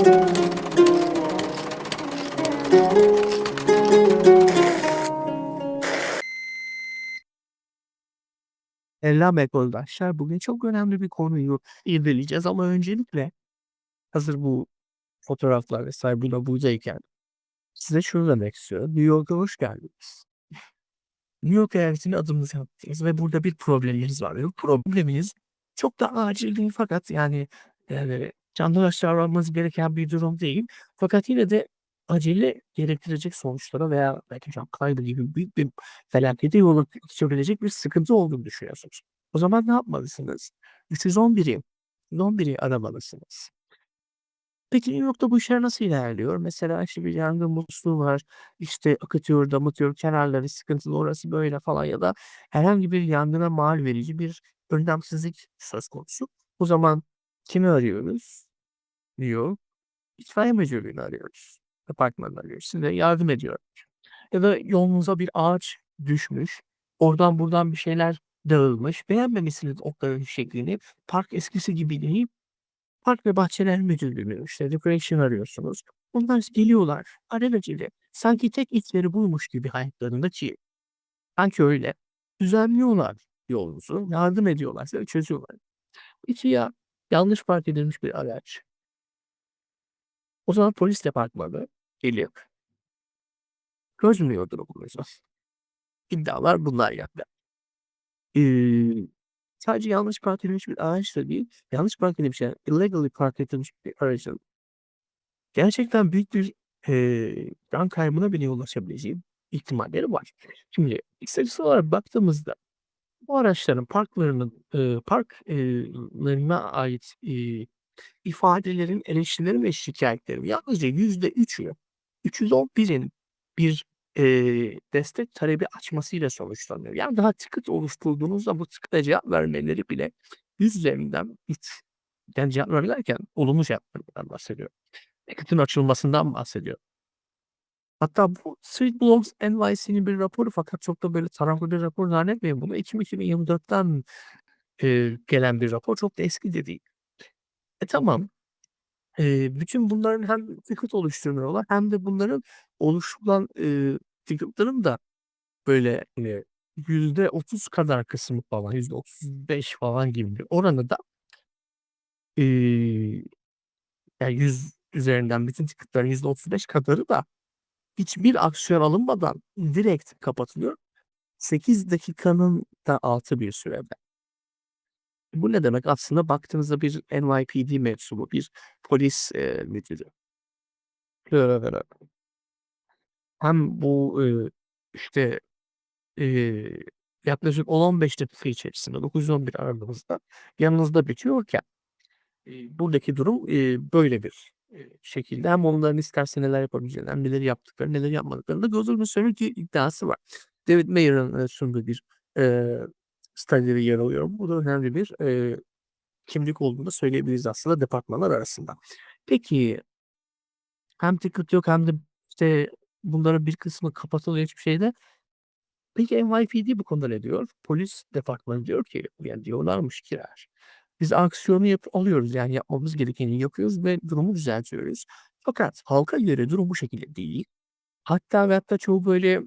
Selam arkadaşlar. Bugün çok önemli bir konuyu irdeleyeceğiz ama öncelikle hazır bu fotoğraflar vesaire buna buradayken size şunu demek istiyorum. New York'a hoş geldiniz. New York eyaletine adımınızı attınız ve burada bir probleminiz var. Bu probleminiz çok da acil değil fakat yani yani canlı davranmanız gereken bir durum değil. Fakat yine de acele gerektirecek sonuçlara veya belki can kaybı gibi büyük bir felakete yol açabilecek bir sıkıntı olduğunu düşünüyorsunuz. O zaman ne yapmalısınız? 311'i 311'i aramalısınız. Peki New York'ta bu işler nasıl ilerliyor? Mesela işte bir yangın musluğu var. işte akıtıyor, damıtıyor, kenarları sıkıntılı, orası böyle falan ya da herhangi bir yangına mal verici bir önlemsizlik söz konusu. O zaman kimi arıyoruz? Diyor. İtfaiye müdürlüğünü arıyoruz. Departmanını arıyoruz. Size yardım ediyor. Ya da yolunuza bir ağaç düşmüş. Oradan buradan bir şeyler dağılmış. Beğenmemişsiniz otların şeklini. Park eskisi gibi değil. Park ve Bahçeler Müdürlüğü'nü işte decoration arıyorsunuz. Onlar geliyorlar alelacele. Sanki tek itleri buymuş gibi hayatlarında ki sanki öyle. Düzenliyorlar yolunuzu. Yardım ediyorlar. Size çözüyorlar. Peki ya yanlış park edilmiş bir araç. O zaman polis departmanı gelip çözmüyor durumunuzu. İddialar bunlar yani. Eee, sadece yanlış park edilmiş bir araç da değil, yanlış park edilmiş yani illegally park edilmiş bir aracın gerçekten büyük bir, eee, can kaybına bile yol açabileceği ihtimalleri var. Şimdi istatistik olarak baktığımızda bu araçların parklarının, eee, park ait, eee, ifadelerin, eleştirileri ve şikâyetlerin yalnızca %3'ü 311'in bir, eee, destek talebi açmasıyla sonuçlanıyor. Yani daha ticket oluşturduğunuzda bu ticket'a cevap vermeleri bile 100 üzerinden 3 yani cevap verme derken olumlu cevaplardan bahsediyorum. Ticket'ın açılmasından bahsediyorum. Hatta bu Street Blogs NYC'nin bir raporu fakat çok da böyle taraflı bir rapor zannetmeyin bunu. Ekim 2024'ten, eee, gelen bir rapor. Çok da eski de değil. E, tamam. Eee, bütün bunların hem ticket oluşturmuyorlar hem de bunların oluşturulan, eee, ticket'ların da böyle, hani, %30 kadar kısmı falan, %35 falan gibi bir oranı da eee, yani 100 üzerinden bütün ticket'ların %35 kadarı da hiçbir aksiyon alınmadan direkt kapatılıyor. 8 dakikanın da altı bir sürede. Bu ne demek? Aslında baktığınızda bir NYPD mensubu, bir polis, eee, müdürü. Hem bu, eee, işte, eee, yaklaşık 10-15 dakika içerisinde 911 aradığınızda yanınızda bitiyorken, eee, buradaki durum, eee, böyle bir, şekilde hem onların isterse neler yapabileceğini hem neleri yaptıklarını, neleri yapmadıklarını da göz önüne seriyor ki iddiası var. David Mayer'ın, sunduğu bir, eee, study'de yer alıyor. Bu da önemli bir, eee, kimlik olduğunu da söyleyebiliriz aslında departmanlar arasında. Peki hem ticket yok hem de, işte, bunların bir kısmı kapatılıyor hiçbir şeyde. Peki NYPD bu konuda ne diyor? Polis departmanı diyor ki, yani diyorlarmış ki eğer, biz aksiyonu yap alıyoruz yani yapmamız gerekeni yapıyoruz ve durumu düzeltiyoruz. Fakat halka göre durum bu şekilde değil. Hatta ve hatta çoğu böyle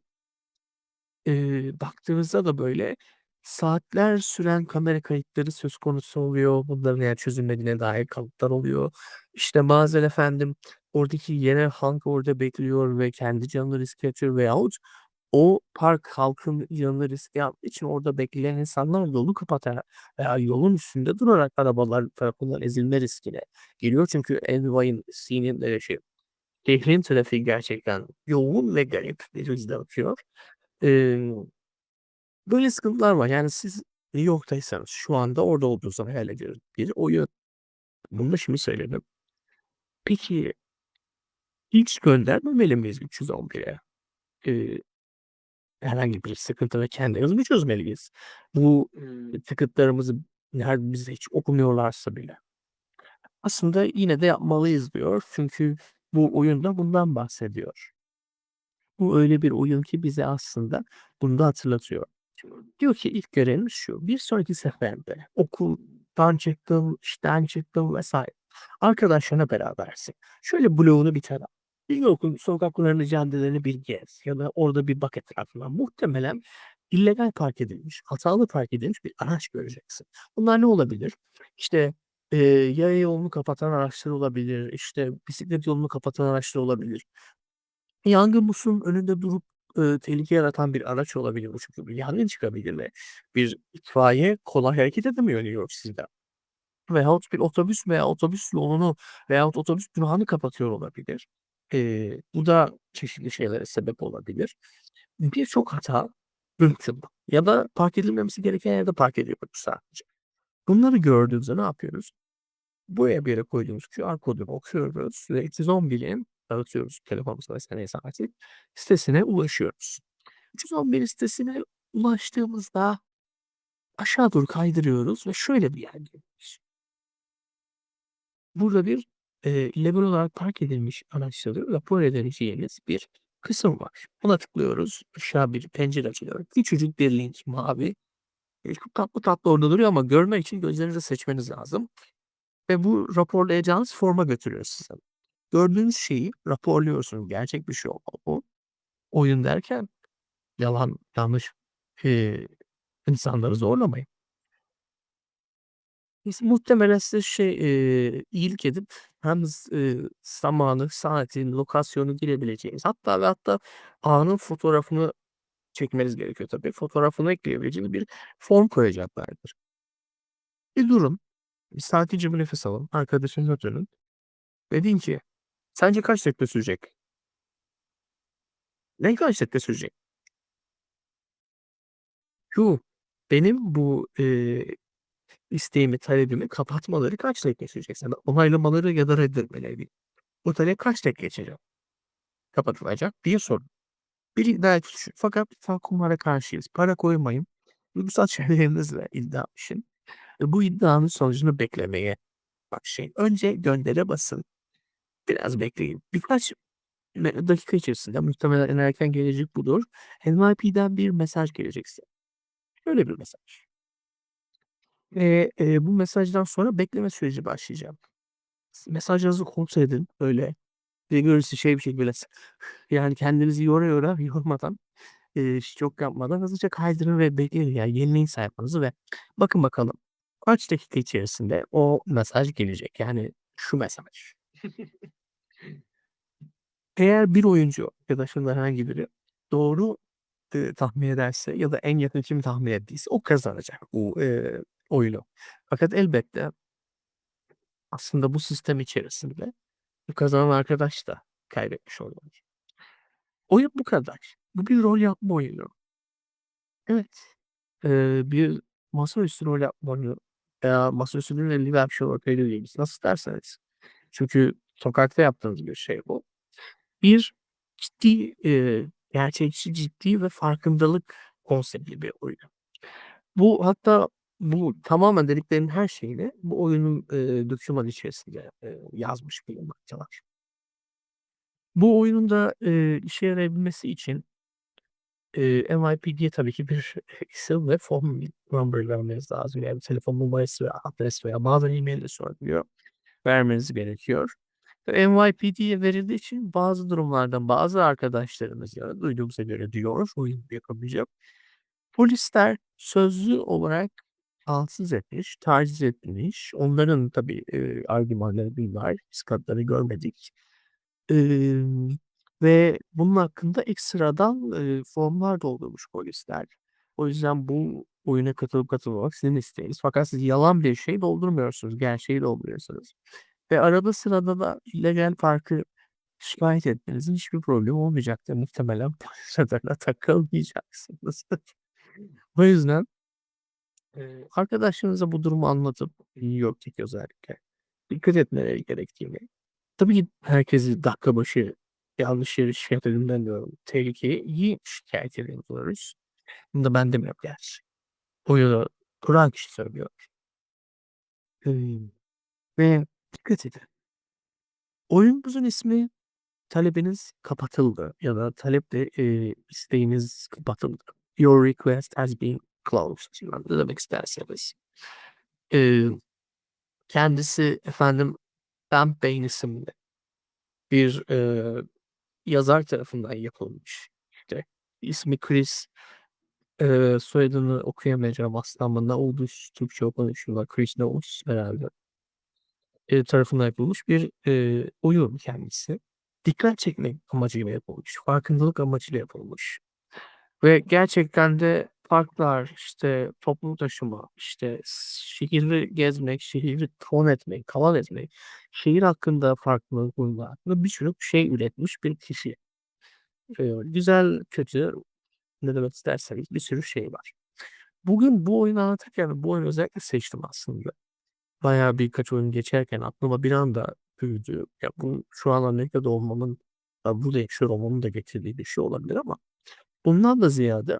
eee, baktığınızda da böyle saatler süren kamera kayıtları söz konusu oluyor. Bunların eğer çözülmediğine dair kanıtlar oluyor. İşte bazen efendim oradaki yerel halk orada bekliyor ve kendi canını riske atıyor veyahut o park halkın canını riske attığı için orada bekleyen insanlar yolu kapatarak veya yolun üstünde durarak arabalar tarafından ezilme riskine giriyor. Çünkü NYC'nin, eee, şey, şehrin trafiği gerçekten yoğun ve garip bir hızda akıyor. Emm, böyle sıkıntılar var. Yani siz New York'taysanız şu anda orada olduğunuzu hayal ediyoruz. Bir oyun. Bunu da şimdi söyledim. Peki hiç göndermemeli miyiz 311'e? Eee, herhangi bir sıkıntı ve kendimiz mi çözmeliyiz? Bu, ııı, ticket'larımızı eğer bize hiç okumuyorlarsa bile. Aslında yine de yapmalıyız diyor. Çünkü bu oyun da bundan bahsediyor. Bu öyle bir oyun ki bize aslında bunu da hatırlatıyor. Diyor ki ilk görevimiz şu: Bir sonraki seferde okuldan çıktım, işten çıktım vs. Arkadaşlarına berabersin. Şöyle bloğunu bir tara. Bir yolun sokaklarını, caddelerini bir gez ya da orada bir bak etrafına. Muhtemelen illegal park edilmiş, hatalı park edilmiş bir araç göreceksin. Bunlar ne olabilir? İşte, eee, yaya yolunu kapatan araçlar olabilir, işte, bisiklet yolunu kapatan araçlar olabilir. Yangın musluğunun önünde durup, ııı, tehlike yaratan bir araç olabilir bu çünkü bir yangın çıkabilir ve bir itfaiye kolay hareket edemiyor New York City'de. Veyahut bir otobüs veya otobüs yolunu veyahut otobüs durağını kapatıyor olabilir. Eee, bu da çeşitli şeylere sebep olabilir. Birçok hata rıhtım ya da park edilmemesi gereken yerde park ediliyoruz sadece. Bunları gördüğümüzde ne yapıyoruz? Buraya bir yere koyduğumuz QR kodunu okuyoruz ve 311'in dağıtıyoruz telefonumuza veya neyse artık sitesine ulaşıyoruz. 311'in sitesine ulaştığımızda aşağı doğru kaydırıyoruz ve şöyle bir yer gelmiş. Burada bir, illegal olarak park edilmiş araçları rapor edeceğiniz bir kısım var. Buna tıklıyoruz. Aşağı bir pencere açılıyor. Küçücük bir link mavi. Eee, çok tatlı tatlı orada duruyor ama görmek için gözlerinizi seçmeniz lazım. Ve bu raporlayacağınız forma götürüyor sizi. Gördüğünüz şeyi raporluyorsunuz. Gerçek bir şey olmalı bu. Oyun derken yalan, yanlış, eee, insanları zorlamayın. Muhtemelen size şey, eee, iyilik edip hem zamanı, saati, lokasyonu girebileceğiniz hatta ve hatta anın fotoğrafını çekmeniz gerekiyor tabii. Fotoğrafını ekleyebileceğiniz bir form koyacaklardır. Bir durun, bir sakince bir nefes alın, arkadaşınıza dönün ve ki sence kaç dakika sürecek? Ne kaç dakika sürecek? Şu, benim bu, eee, isteğimi, talebimi kapatmaları kaç sürecek? Ya da onaylamaları ya da reddetmeleri. Bu talep kaç dakika içinde kapatılacak diye sorun. Bir iddia düşün fakat kumara karşıyız. Para koymayın. Duygusal şeylerinizle iddia için ve bu iddianın sonucunu beklemeye başlayın. Önce göndere basın. Biraz bekleyin. Birkaç dakika içerisinde muhtemelen en erken gelecek budur. NYPD'den bir mesaj gelecek size. Şöyle bir mesaj. Eee, eee, bu mesajdan sonra bekleme süreci başlayacak. S mesajlarınızı kontrol edin. Böyle rigorous şey bir şekilde böyle yani kendinizi yora yora yormadan, eee, çok yapmadan hızlıca kaydırın ve bekleyin. Yani yenileyin sayfanızı ve bakın bakalım kaç dakika içerisinde o mesaj gelecek. Yani şu mesaj. Eğer bir oyuncu ya da şundan herhangi biri doğru, eee, tahmin ederse ya da en yakın kim tahmin ettiyse o kazanacak bu, eee, oyunu. Fakat elbette aslında bu sistem içerisinde kazanan arkadaş da kaybetmiş oluyor. Oyun bu kadar. Bu bir rol yapma oyunu. Evet. Eee, bir masaüstü rol yapma oyunu veya masaüstünün elli vermiş olarak belirleyebiliriz. Nasıl isterseniz. Çünkü sokakta yaptığınız bir şey bu. Bir ciddi, eee, gerçekçi, ciddi ve farkındalık konseptli bir oyun. Bu hatta bu tamamen dediklerinin her şeyini bu oyunun, eee, dokümanı içerisinde, eee, yazmış bulunmaktalar. Bu oyunun da, eee, işe yarayabilmesi için, eee, NYPD'ye tabii ki bir isim ve phone number vermeniz lazım. Yani telefon numarası veya adres veya bazen e-mail de soruluyor. Vermeniz gerekiyor. Ve verildiği için bazı durumlarda bazı arkadaşlarımız ya da duyduğumuza göre diyor, oyun yapamayacağım. Polisler sözlü olarak rahatsız etmiş, taciz etmiş. Onların tabii, eee, argümanları bunlar. Biz kanıtları görmedik. Emm, ve bunun hakkında ekstradan, eee, formlar doldurmuş polisler. O yüzden bu oyuna katılıp katılmamak sizin isteğiniz. Fakat siz yalan bir şey doldurmuyorsunuz. Gerçeği dolduruyorsunuz. Ve arada sırada da illegal parkı şikâyet etmenizin hiçbir problemi olmayacaktır. Muhtemelen polis radarına takılmayacaksınız. O yüzden arkadaşlarınıza bu durumu anlatıp New York'taki özellikle dikkat etmeleri gerektiğini tabii ki herkesi dakika başı yanlış yere şikâyet edin demiyorum. Tehlikeyi şikâyet ediyoruz. Bunu da ben demiyorum gerçi. Oyunu kuran kişi söylüyor. Ve dikkat edin. Oyunumuzun ismi talebiniz kapatıldı ya da taleple, eee, isteğiniz kapatıldı. Your request has been closed. Ne demek isterseniz. Eee, kendisi efendim Sam Payne isimli bir, eee, yazar tarafından yapılmış. İşte, ismi Chris, eee, soyadını okuyamayacağım aslen ama Naudus Türkçe okunuşuyla Chris Naudus herhâlde. Eee, tarafından yapılmış bir, eee, oyun kendisi. Dikkat çekmek amacıyla yapılmış, farkındalık amacıyla yapılmış ve gerçekten de parklar, işte, toplu taşıma, işte, şehirleri gezmek, şehri ton etmek, talan etmek, şehir hakkında farkındalık duymak ve bir sürü şey üretmiş bir kişi. Eee, güzel, kötü, ne demek isterseniz bir sürü şey var. Bugün bu oyunu anlatırken bu oyunu özellikle seçtim aslında. Bayağı birkaç oyun geçerken aklıma bir anda büyüdü. Ya, bu şu an Amerika'da olmamın, aaa, burada yaşıyor olmamın da getirdiği bir şey olabilir ama bundan da ziyade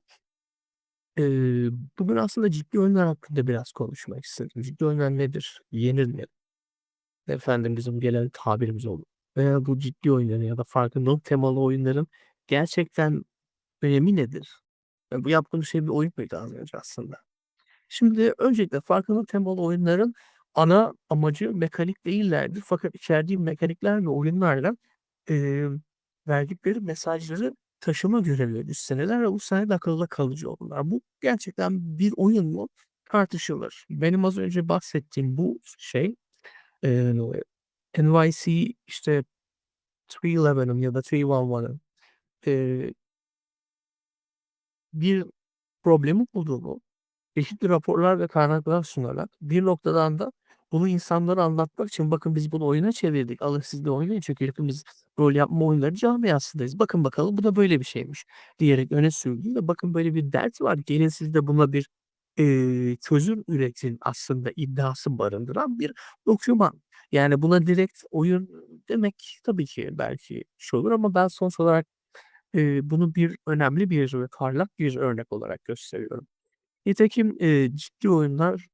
eee, bugün aslında ciddi oyunlar hakkında biraz konuşmak istedim. Ciddi oyunlar nedir? Yenir mi? Efendim, bizim genel tabirimiz olur veya bu ciddi oyunların ya da farkındalık temalı oyunların gerçekten önemi nedir? Ya, bu yaptığımız şey bir oyun muydu az önce aslında? Şimdi öncelikle farkındalık temalı oyunların ana amacı mekanik değillerdir fakat içerdiği mekanikler ve oyunlarla, emm, verdikleri mesajları taşıma görevleri üstlenirler ve bu sayede akılda kalıcı olurlar. Bu gerçekten bir oyun mu tartışılır. Benim az önce bahsettiğim bu şey, eee, NYC, işte, 311'ın ya da 311'ın, eee bir problemi olduğunu çeşitli raporlar ve kaynaklar sunarak bir noktadan da bunu insanlara anlatmak için "Bakın biz bunu oyuna çevirdik. Alın siz de oynayın çünkü hepimiz rol yapma oyunları camiasındayız. Bakın bakalım bu da böyle bir şeymiş." diyerek öne sürdü ve "Bakın böyle bir dert var. Gelin siz de buna bir, eee, çözüm üretin." aslında iddiası barındıran bir doküman. Yani buna direkt oyun demek tabii ki belki şey olur ama ben sonuç olarak, eee, bunu bir önemli bir ve parlak bir örnek olarak gösteriyorum. Nitekim, eee, ciddi oyunlar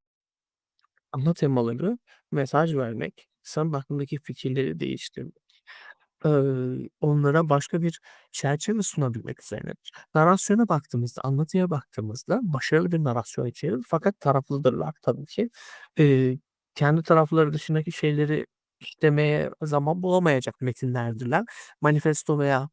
ana temaları mesaj vermek, insanın aklındaki fikirleri değiştirmek, eee, onlara başka bir çerçeve sunabilmek üzerinedir. Narasyona baktığımızda, anlatıya baktığımızda başarılı bir narasyon içerir fakat taraflıdırlar tabii ki. Eee, kendi tarafları dışındaki şeyleri işlemeye zaman bulamayacak metinlerdirler. Manifesto veya,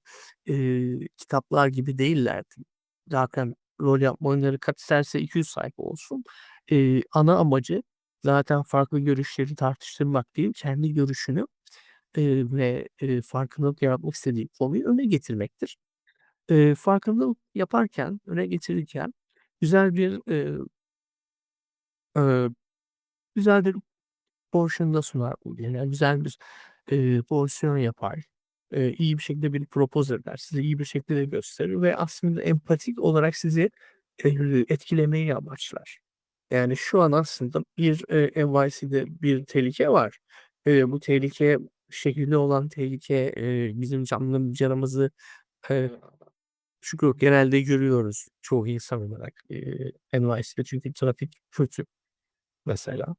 eee, kitaplar gibi değillerdir. Zaten rol yapma oyunları kaç isterse 200 sayfa olsun. Eee, ana amacı zaten farklı görüşleri tartıştırmak değil, kendi görüşünü, eee, ve, eee, farkındalık yaratmak istediği konuyu öne getirmektir. Eee, farkındalık yaparken, öne getirirken güzel bir, eee eee, güzel bir portion da sunar bu. Yani güzel bir, eee, pozisyon yapar. Eee, iyi bir şekilde bir propose eder. Size iyi bir şekilde gösterir ve aslında empatik olarak sizi, etkilemeyi amaçlar. Yani şu an aslında bir, eee, NYC'de bir tehlike var. Eee, bu tehlike şehirde olan tehlike, eee, bizim canlı canımızı, eee, çünkü genelde görüyoruz çoğu insan olarak, eee, NYC'de çünkü trafik kötü mesela.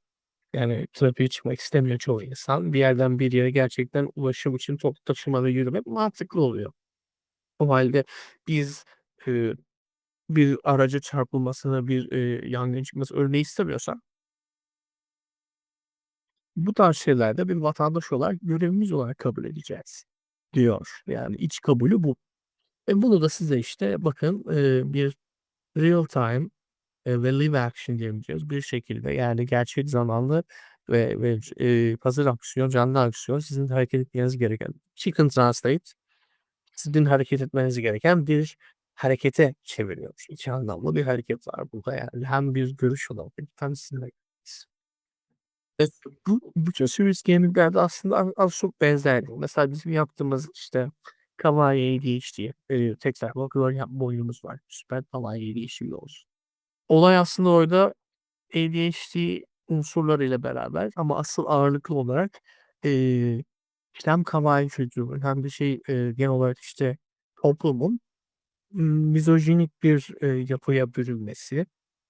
Yani trafiğe çıkmak istemiyor çoğu insan. Bir yerden bir yere gerçekten ulaşım için toplu taşımayla yürümek mantıklı oluyor. O hâlde biz, eee, bir araca çarpılmasını, bir, eee, yangın çıkması örneği istemiyorsak bu tarz şeylerde bir vatandaş olarak görevimiz olarak kabul edeceğiz diyor. Yani iç kabulü bu. E, bunu da size işte bakın, eee, bir real time, eee, ve live action diyebileceğimiz bir şekilde yani gerçek zamanlı ve ve eee, hazır aksiyon, canlı aksiyon sizin hareket etmeniz gereken chicken translate sizin hareket etmeniz gereken bir harekete çeviriyor. İki anlamlı bir hareket var burada yani. Hem bir görüş olarak hem sizinle Evet, bu bütün serious gaming'lerde aslında az çok benzer. Mesela bizim yaptığımız işte Kawaii ADHD, eee, tek sayfalık rol yapma oyunumuz var. Süper Kawaii ADHD olsun. Olay aslında orada ADHD unsurlarıyla beraber ama asıl ağırlıklı olarak, eee, işte hem kawaii kültürü hem de şey, eee, genel olarak işte toplumun, ımm, bir, eee, yapıya bürünmesi,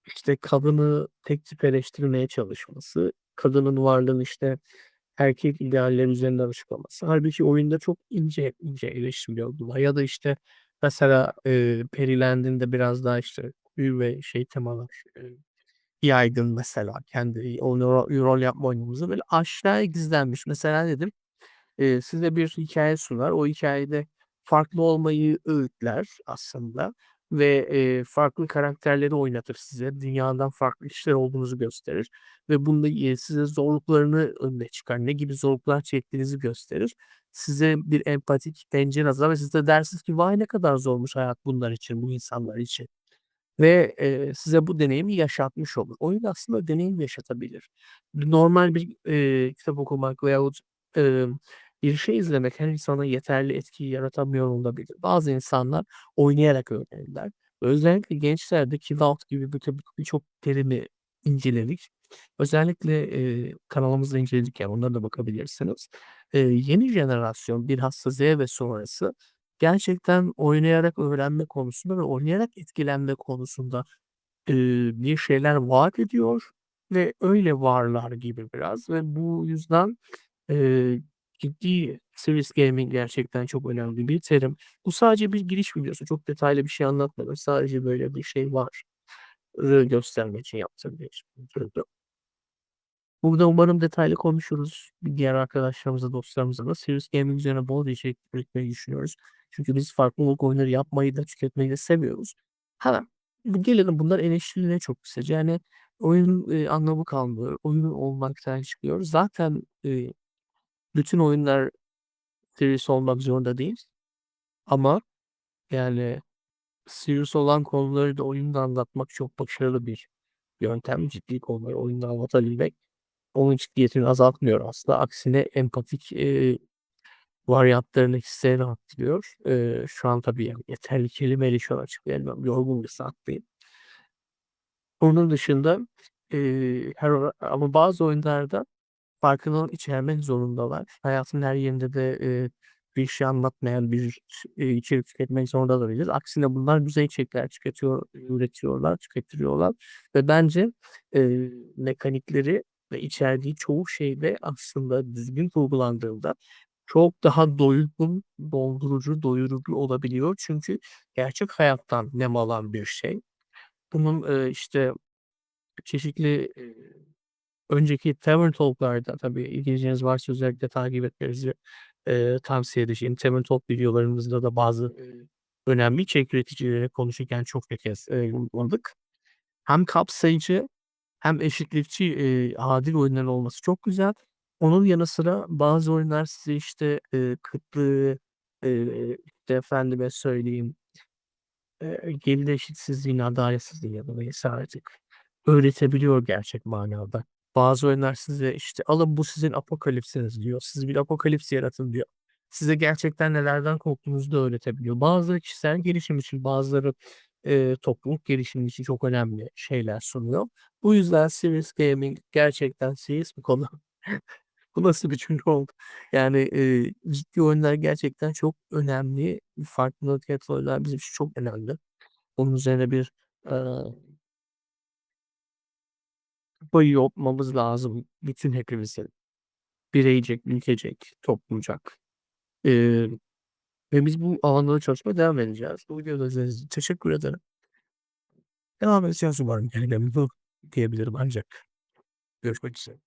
işte kadını tek tip eleştirmeye çalışması, kadının varlığını işte erkek idealleri üzerinden açıklaması. Hâlbuki oyunda çok ince ince eleştiriliyor bunlar ya da işte mesela, eee, Peri Land'in de biraz daha işte büyü ve şey temalar, eee yaygın mesela kendi o rol yapma oyunumuzda. Böyle aşağıya gizlenmiş. Mesela nedir? Eee, size bir hikâye sunar. O hikâyede farklı olmayı öğütler aslında ve, eee, farklı karakterleri oynatır size. Dünyadan farklı kişiler olduğunuzu gösterir ve bunda, eee, size zorluklarını önüne çıkar. Ne gibi zorluklar çektiğinizi gösterir. Size bir empatik pencere açar ve siz de dersiniz ki "Vay, ne kadar zormuş hayat bunlar için, bu insanlar için." Ve, eee, size bu deneyimi yaşatmış olur. Oyun aslında deneyim yaşatabilir. Normal bir, eee, kitap okumak veyahut, emm, bir şey izlemek her insana yeterli etkiyi yaratamıyor olabilir. Bazı insanlar oynayarak öğrenirler. Özellikle gençlerde Chill Out gibi bir tabii birçok terimi inceledik. Özellikle, eee, kanalımızda inceledik yani onlara da bakabilirsiniz. Eee, yeni jenerasyon bilhassa Z ve sonrası gerçekten oynayarak öğrenme konusunda ve oynayarak etkilenme konusunda, eee, bir şeyler vaat ediyor ve öyle varlar gibi biraz ve bu yüzden, eee, ciddi serious gaming gerçekten çok önemli bir terim. Bu sadece bir giriş videosu. Çok detaylı bir şey anlatmadım. Sadece böyle bir şey var göstermek için yaptığım videoydu. Burada umarım detaylı konuşuruz. Diğer arkadaşlarımızla, dostlarımızla da serious gaming üzerine bolca içerik üretmeyi düşünüyoruz. Çünkü biz farklılık oyunları yapmayı da tüketmeyi de seviyoruz. Ha, gelelim bunların eleştirilerine çok kısaca. Yani oyunun, eee, anlamı kalmıyor. Oyun olmaktan çıkıyor. Zaten, eee, bütün oyunlar serious olmak zorunda değil ama yani serious olan konuları da oyunda anlatmak çok başarılı bir yöntem. Ciddi konuları oyunda anlatabilmek onun ciddiyetini azaltmıyor aslında. Aksine empatik, eee, varyantlarını, hislerini arttırıyor. Eee, şu an tabii yani yeterli kelimeyle şu an açıklayamıyorum. Yorgun bir saatteyim. Onun dışında, eee, her ama bazı oyunlarda farkındalık içermek zorundalar. Hayatın her yerinde de, eee, bir şey anlatmayan bir, eee, içerik tüketmek zorunda da değiliz. Aksine bunlar güzel içerikler tüketiyor üretiyorlar, tükettiriyorlar ve bence, eee, mekanikleri ve içerdiği çoğu şey de aslında düzgün kurgulandığında çok daha doygun, doldurucu, doyurucu olabiliyor. Çünkü gerçek hayattan nem alan bir şey. Bunun, eee, işte çeşitli, eee, önceki Tavern Talk'larda tabii ilginciniz varsa özellikle takip etmenizi, eee, tavsiye edeceğim. Tavern Talk videolarımızda da bazı, önemli içerik üreticileri konuşurken çokça kez, eee, vurguladık. Hem kapsayıcı hem eşitlikçi, eee, adil oyunların olması çok güzel. Onun yanı sıra bazı oyunlar size işte, eee, kıtlığı, eee, işte efendime söyleyeyim eee, gelir eşitsizliğini, adaletsizliği ya da artık öğretebiliyor gerçek manada. Bazı oyunlar size işte "Alın bu sizin apokalipsiniz." diyor. "Siz bir apokalips yaratın." diyor. Size gerçekten nelerden korktuğunuzu da öğretebiliyor. Bazıları kişisel gelişim için, bazıları, eee, topluluk gelişimi için çok önemli şeyler sunuyor. Bu yüzden serious gaming gerçekten serious bir konu. Bu nasıl bir cümle oldu? Yani, eee, ciddi oyunlar gerçekten çok önemli. Farkındalık yaratan oyunlar bizim için çok önemli. Bunun üzerine bir, kafayı yontmamız lazım bütün hepimizin. Bireycek, ülkecek, toplumcak. Eee, ve biz bu alanda çalışmaya devam edeceğiz. Bu videoyu izlediğiniz için teşekkür ederim. Devam edeceğiz umarım. Yani diyebilirim ancak. Görüşmek üzere.